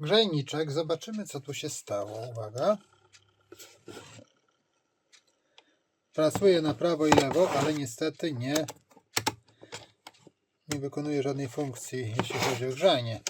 Grzejniczek, zobaczymy co tu się stało. Uwaga. Pracuje na prawo i lewo, ale niestety nie, nie wykonuje żadnej funkcji, jeśli chodzi o grzanie.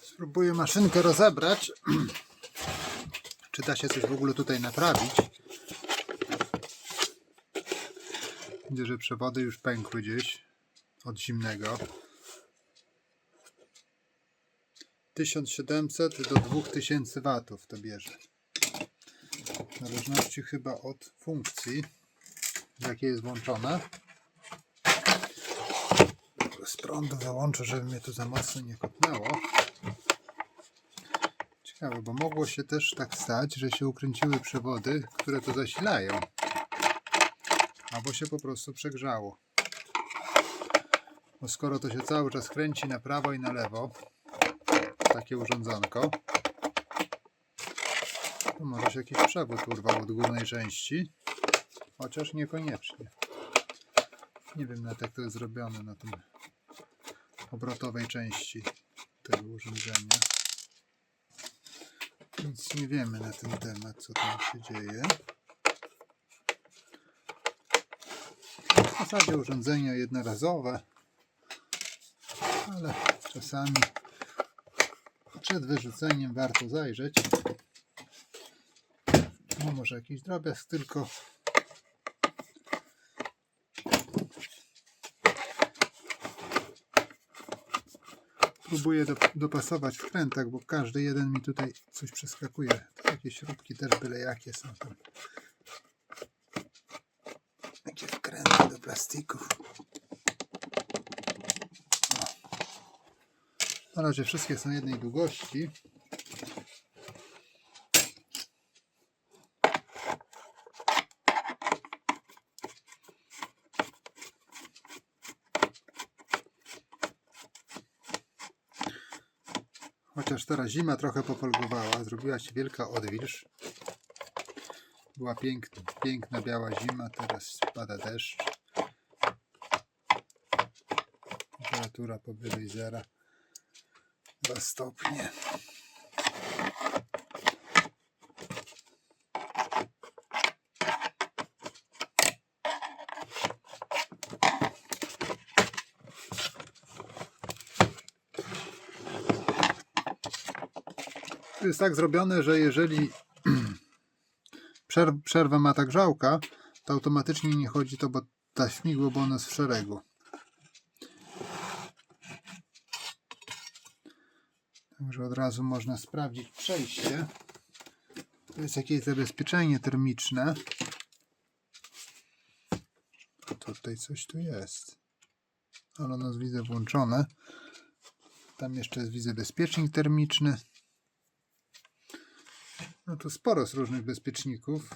Spróbuję maszynkę rozebrać. Czy da się coś w ogóle tutaj naprawić? Widzę, że przewody już pękły gdzieś od zimnego. 1700 do 2000 watów to bierze. W zależności chyba od funkcji, z jakiej jest włączone. Z prądu wyłączę, żeby mnie tu za mocno nie kopnęło. Ciekawe, bo mogło się też tak stać, że się ukręciły przewody, które to zasilają. Albo się po prostu przegrzało. Bo skoro to się cały czas kręci na prawo i na lewo, takie urządzonko, to może się jakiś przewód urwał od górnej części, chociaż niekoniecznie. Nie wiem nawet jak to jest zrobione na tym obrotowej części tego urządzenia. Nic nie wiemy na ten temat, co tam się dzieje. W zasadzie urządzenia jednorazowe, ale czasami przed wyrzuceniem warto zajrzeć. No może jakiś drobiazg tylko. Próbuję do, dopasować w krętach, bo każdy jeden mi tutaj coś przeskakuje. Takie śrubki też byle jakie są tam. Takie wkręty do plastików. Na razie wszystkie są jednej długości. Chociaż teraz zima trochę pofolgowała, zrobiła się wielka odwilż. Była piękna, piękna biała zima, teraz pada deszcz. Temperatura powyżej zera. 2 stopnie. To jest tak zrobione, że jeżeli przerw- przerwę ma ta grzałka, to automatycznie nie chodzi to, bo ta śmigło, bo jest w szeregu. Także od razu można sprawdzić przejście. To jest jakieś zabezpieczenie termiczne. Tutaj coś tu jest. Ale ono widzę włączone. Tam jeszcze jest widzę bezpiecznik termiczny. No tu sporo jest różnych bezpieczników.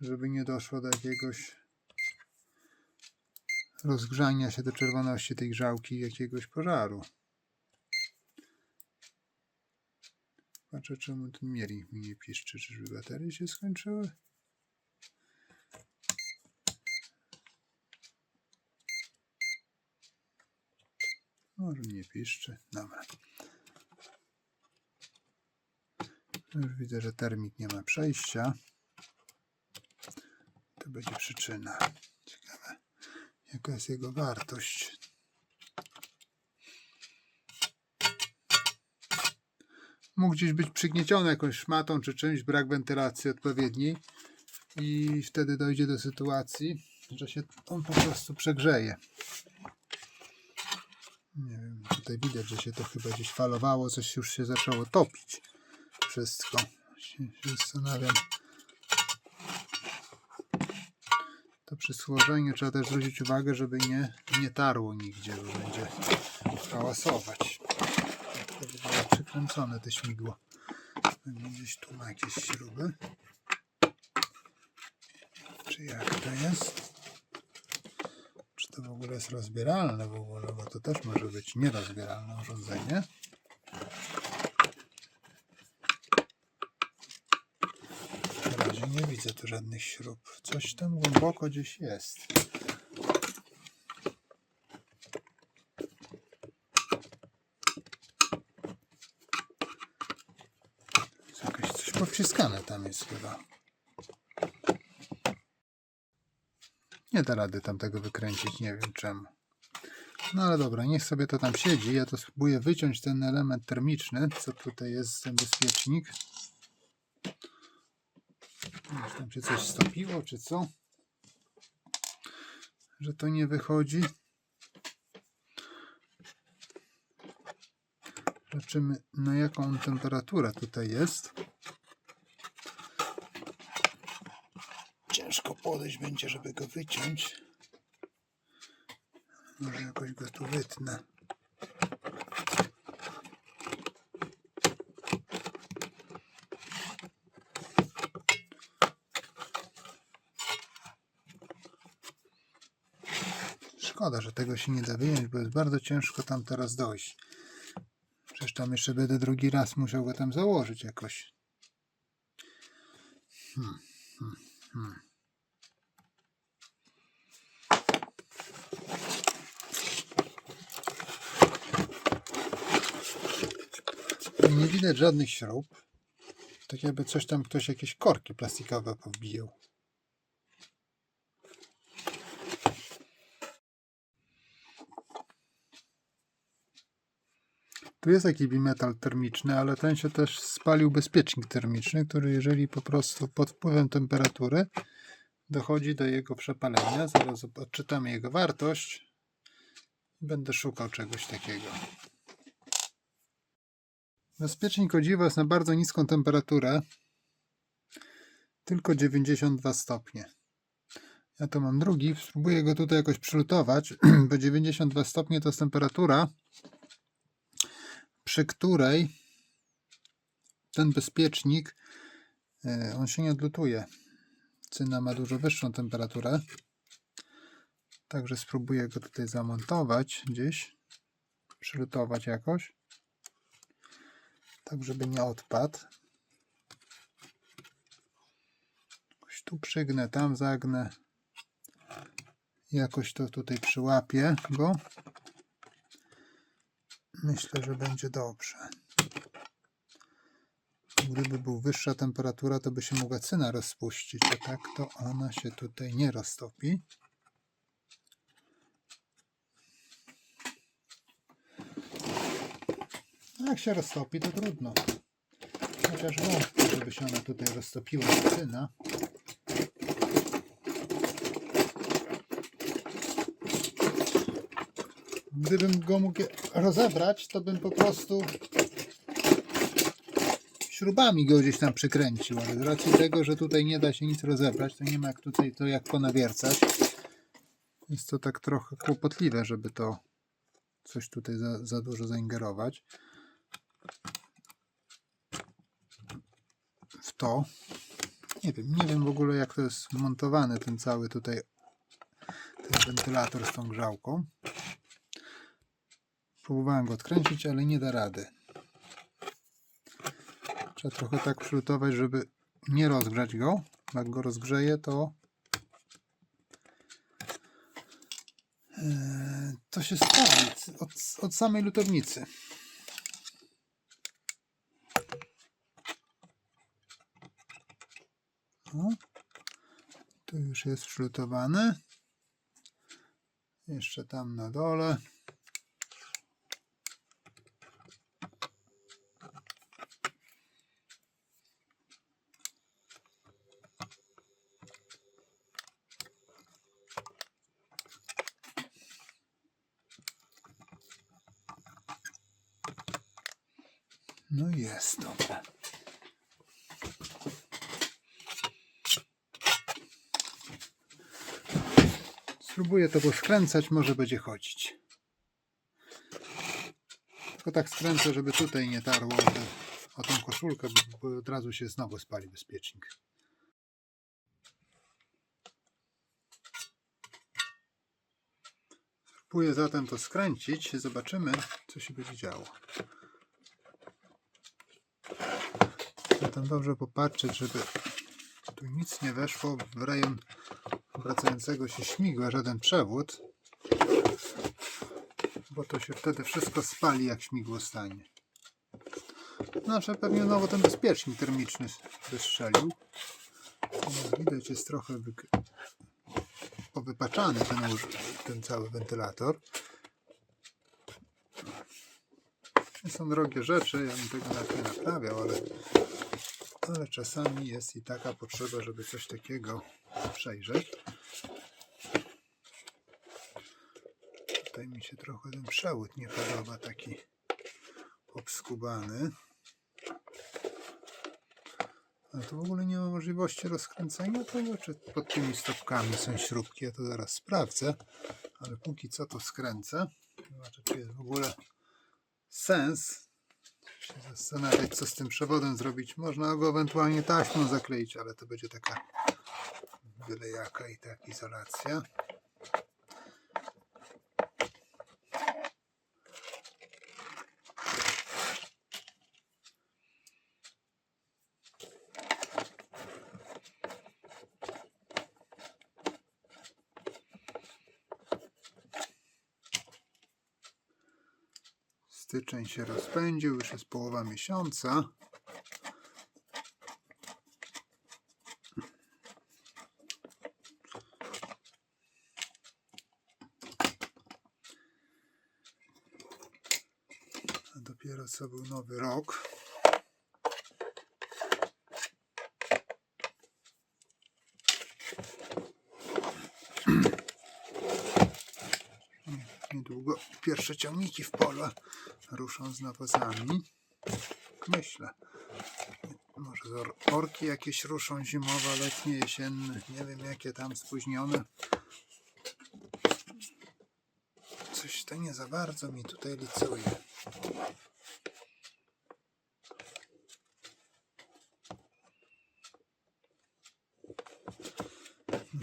Żeby nie doszło do jakiegoś rozgrzania się do czerwoności tej grzałki jakiegoś pożaru. Patrzę, czemu ten miernik mi nie piszczy. Czyżby baterie się skończyły? Może nie piszczy. Dobra. Już widzę, że termit nie ma przejścia. To będzie przyczyna. Ciekawe, jaka jest jego wartość. Mógł gdzieś być przygnieciony jakąś szmatą czy czymś, brak wentylacji odpowiedniej i wtedy dojdzie do sytuacji, że się on po prostu przegrzeje. Nie wiem, tutaj widać, że się to chyba gdzieś falowało, coś już się zaczęło topić. Wszystko. Się, się zastanawiam. To przy trzeba też zwrócić uwagę, żeby nie, nie tarło nigdzie, bo będzie hałasować przykręcone te śmigło. Gdzieś tu ma jakieś śruby. Czy jak to jest? Czy to w ogóle jest rozbieralne w ogóle, bo to też może być nierozbieralne urządzenie. Na razie nie widzę tu żadnych śrub. Coś tam głęboko gdzieś jest. Wciskane tam jest chyba. Nie da rady tam tego wykręcić, nie wiem czemu. No ale dobra, niech sobie to tam siedzi. Ja to spróbuję wyciąć ten element termiczny, co tutaj jest, ten bezpiecznik. Może tam się coś stopiło, czy co? Że to nie wychodzi. Zobaczymy na jaką temperaturę tutaj jest. Ciężko podejść będzie, żeby go wyciąć. Może jakoś go tu wytnę. Szkoda, że tego się nie da wyjąć, bo jest bardzo ciężko tam teraz dojść. Przecież tam jeszcze będę drugi raz musiał go tam założyć jakoś. Hmm. I nie widać żadnych śrub. Tak jakby coś tam ktoś jakieś korki plastikowe powbijał. Tu jest taki bimetal termiczny, ale ten się też spalił bezpiecznik termiczny, który jeżeli po prostu pod wpływem temperatury dochodzi do jego przepalenia, zaraz odczytamy jego wartość. Będę szukał czegoś takiego. Bezpiecznik o dziwo jest na bardzo niską temperaturę, tylko 92 stopnie. Ja tu mam drugi, spróbuję go tutaj jakoś przylutować, bo 92 stopnie to jest temperatura, przy której ten bezpiecznik, e, on się nie odlutuje. Cyna ma dużo wyższą temperaturę. Także spróbuję go tutaj zamontować gdzieś, przylutować jakoś, tak żeby nie odpadł. Jakoś tu przygnę, tam zagnę. Jakoś to tutaj przyłapię go. Myślę, że będzie dobrze. Gdyby była wyższa temperatura, to by się mogła cyna rozpuścić, a tak to ona się tutaj nie roztopi. Jak się roztopi, to trudno. Chociaż wątpię, żeby się ona tutaj roztopiła, cyna. Gdybym go mógł rozebrać, to bym po prostu śrubami go gdzieś tam przykręcił, ale z racji tego, że tutaj nie da się nic rozebrać, to nie ma jak tutaj to jak ponawiercać. Jest to tak trochę kłopotliwe, żeby to coś tutaj za, za dużo zaingerować to. Nie wiem, nie wiem w ogóle jak to jest montowany ten cały tutaj ten wentylator z tą grzałką. Próbowałem go odkręcić, ale nie da rady. Trzeba trochę tak przylutować, żeby nie rozgrzać go. Jak go rozgrzeje, to Eee, to się spali od, od samej lutownicy. O, tu już jest przylutowany. Jeszcze tam na dole. No jest, dobra. Spróbuję to poskręcać, może będzie chodzić. Tylko tak skręcę, żeby tutaj nie tarło o, o tą koszulkę, bo od razu się znowu spali bezpiecznik. Spróbuję zatem to skręcić, zobaczymy, co się będzie działo. Zatem dobrze popatrzeć, żeby tu nic nie weszło w rejon obracającego się śmigła, żaden przewód, bo to się wtedy wszystko spali, jak śmigło stanie. Znaczy pewnie znowu ten bezpiecznik termiczny wystrzelił. Widać jest trochę powypaczany ten, ten cały wentylator. To są drogie rzeczy, ja bym tego nawet nie naprawiał, ale, ale czasami jest i taka potrzeba, żeby coś takiego przejrzeć. Tutaj mi się trochę ten przewód nie podoba, taki obskubany. Ale tu w ogóle nie ma możliwości rozkręcenia tego, czy pod tymi stopkami są śrubki, ja to zaraz sprawdzę, ale póki co to skręcę. Zobaczę, czy jest w ogóle sens się zastanawiać, co z tym przewodem zrobić. Można go ewentualnie taśmą zakleić, ale to będzie taka byle jaka i tak izolacja. Styczeń się rozpędził, już jest połowa miesiąca. A dopiero co był nowy rok. Niedługo pierwsze ciągniki w pole ruszą z nawozami. Myślę. Może orki jakieś ruszą zimowe, letnie, jesienne. Nie wiem jakie tam spóźnione. Coś to nie za bardzo mi tutaj licuje.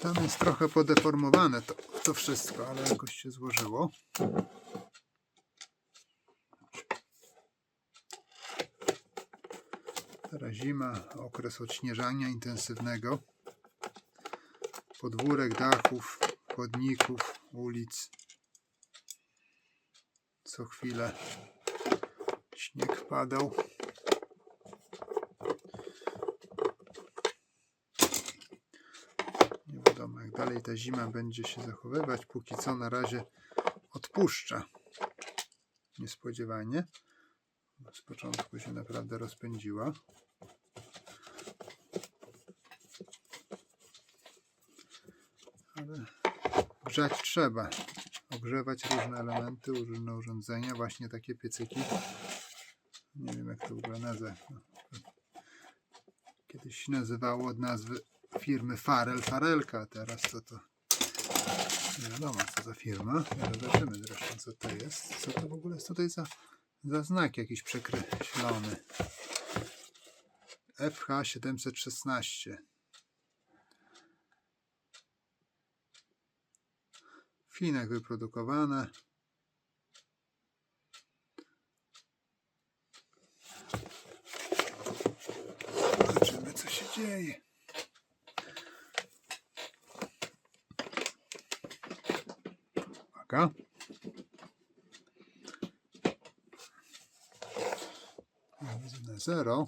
Tam jest trochę podeformowane to, to wszystko, ale jakoś się złożyło. Teraz zima, okres odśnieżania intensywnego. Podwórek, dachów, chodników, ulic. Co chwilę śnieg padał. Nie wiadomo, jak dalej ta zima będzie się zachowywać. Póki co na razie odpuszcza. Niespodziewanie. Z początku się naprawdę rozpędziła. Ale grzać trzeba. Ogrzewać różne elementy, różne urządzenia, właśnie takie piecyki. Nie wiem jak to w ogóle nazwać. No. Kiedyś się nazywało od nazwy firmy Farel Farelka, teraz to to nie wiadomo co za firma. Zobaczymy zresztą co to jest. Co to w ogóle jest tutaj za, za znak jakiś przekreślony. FH716. W Chinach wyprodukowane. Zobaczymy co się dzieje. Uwaga. Zero.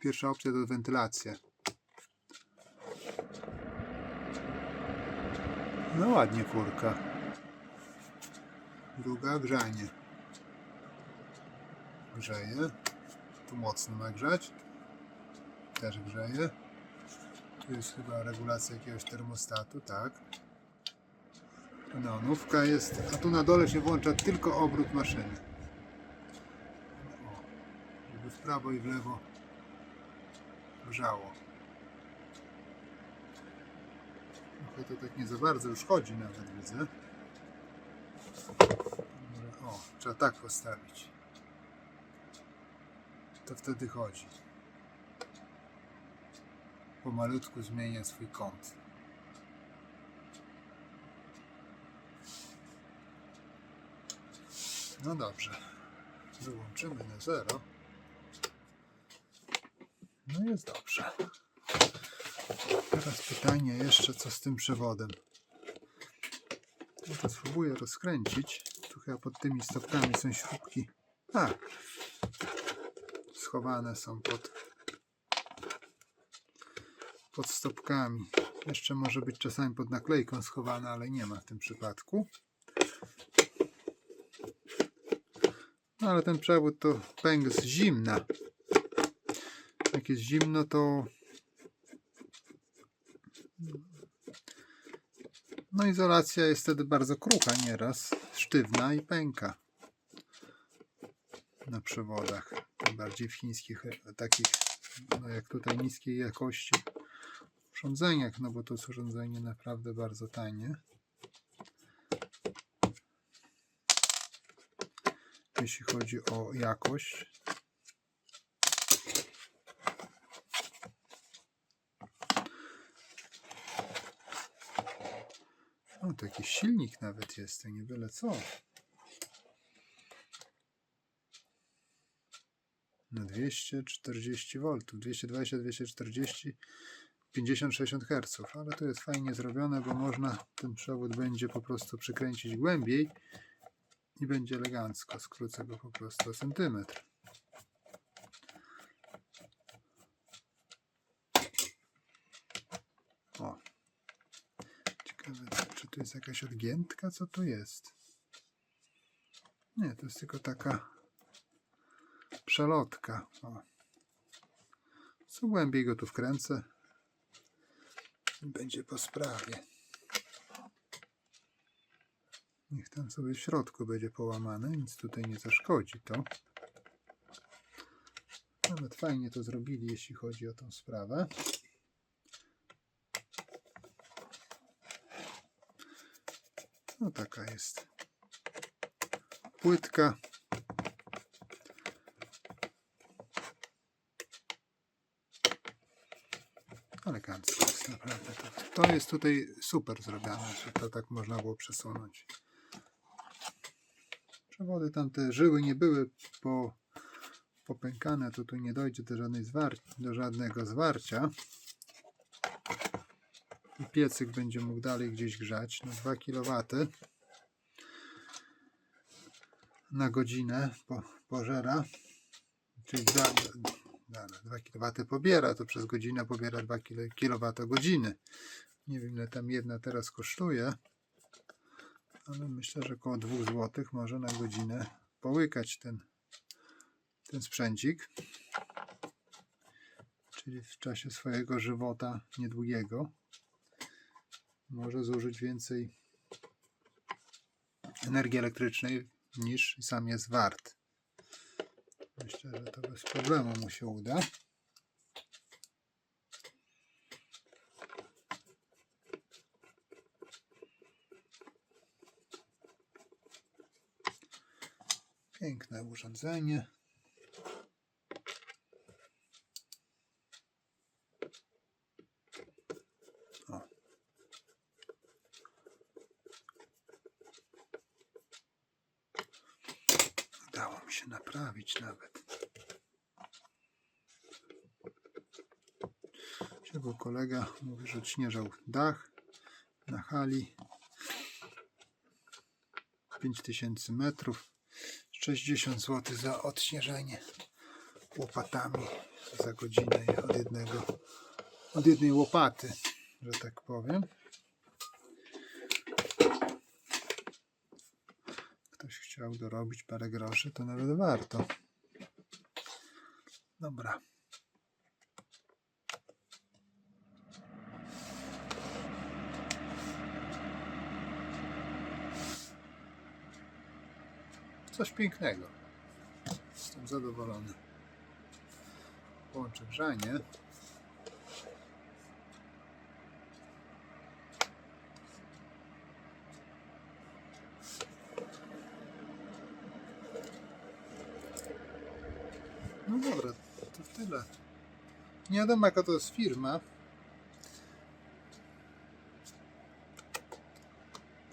Pierwsza opcja to wentylacja. No ładnie furka. Druga grzanie. Grzeje. Tu mocno ma grzać. Też grzeje. Tu jest chyba regulacja jakiegoś termostatu, tak. Neonówka jest, a tu na dole się włącza tylko obrót maszyny. O, żeby w prawo i w lewo grzało. Trochę to tak nie za bardzo już chodzi nawet widzę. O, trzeba tak postawić. To wtedy chodzi. Pomalutku zmienia swój kąt. No dobrze. Wyłączymy na zero. No jest dobrze. Teraz pytanie jeszcze, co z tym przewodem. To spróbuję rozkręcić. Tu chyba pod tymi stopkami są śrubki. A! schowane są pod, pod stopkami. Jeszcze może być czasami pod naklejką schowane, ale nie ma w tym przypadku. No ale ten przewód to pęk z zimna. Jak jest zimno, to no izolacja jest wtedy bardzo krucha nieraz, sztywna i pęka na przewodach. Bardziej w chińskich takich, no jak tutaj niskiej jakości urządzeniach, no bo to jest urządzenie naprawdę bardzo tanie. Jeśli chodzi o jakość. O, to jakiś silnik nawet jest, to nie byle co. Na 240 V, 220, 240, 50, 60 Hz, ale to jest fajnie zrobione, bo można ten przewód będzie po prostu przykręcić głębiej i będzie elegancko. Skrócę go po prostu o centymetr. O. Ciekawe, czy tu jest jakaś odgiętka? Co to jest? Nie, to jest tylko taka przelotka. O. Co głębiej go tu wkręcę. Będzie po sprawie. Niech tam sobie w środku będzie połamane, nic tutaj nie zaszkodzi to. Nawet fajnie to zrobili, jeśli chodzi o tą sprawę. No taka jest płytka. Elegancko jest naprawdę. To, to jest tutaj super zrobione, że to tak można było przesunąć. Przewody tamte żyły nie były po, popękane, to tu nie dojdzie do, żadnej zwar do żadnego zwarcia. I piecyk będzie mógł dalej gdzieś grzać na 2 kW na godzinę po, pożera, czyli 2, 2 kW pobiera, to przez godzinę pobiera 2 kW godziny. Nie wiem ile tam jedna teraz kosztuje, ale myślę, że około 2 zł może na godzinę połykać ten, ten sprzęcik. Czyli w czasie swojego żywota niedługiego może zużyć więcej energii elektrycznej niż sam jest wart. Myślę, że to bez problemu mu się uda. Piękne urządzenie. O. Udało mi się naprawić nawet. Był kolega, mówi, że odśnieżał dach na hali. 5000 metrów. 60 zł za odśnieżenie łopatami za godzinę od jednego od jednej łopaty, że tak powiem. Ktoś chciał dorobić parę groszy, to nawet warto. Dobra. Coś pięknego. Jestem zadowolony. Połączę grzanie. No dobra, to tyle. Nie wiadomo jaka to jest firma.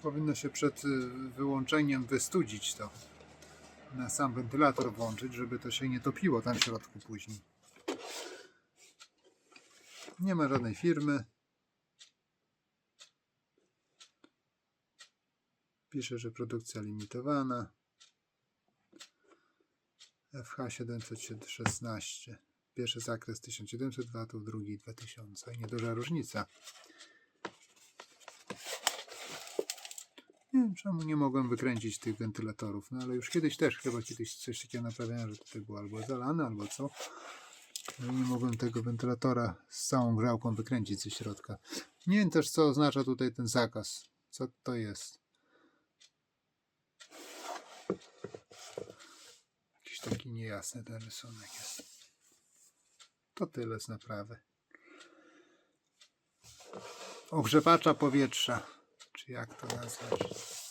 Powinno się przed y, wyłączeniem wystudzić to. Na sam wentylator włączyć, żeby to się nie topiło tam w środku później. Nie ma żadnej firmy. Pisze, że produkcja limitowana. FH 716. Pierwszy zakres 1700 W, drugi 2000. Nieduża różnica. Nie wiem, czemu nie mogłem wykręcić tych wentylatorów, no ale już kiedyś też, chyba kiedyś coś takiego naprawiałem, że tutaj było albo zalane, albo co. No nie mogłem tego wentylatora z całą grzałką wykręcić ze środka. Nie wiem też, co oznacza tutaj ten zakaz. Co to jest? Jakiś taki niejasny ten rysunek jest. To tyle z naprawy. Ogrzewacza powietrza. Czy jak to nazwać?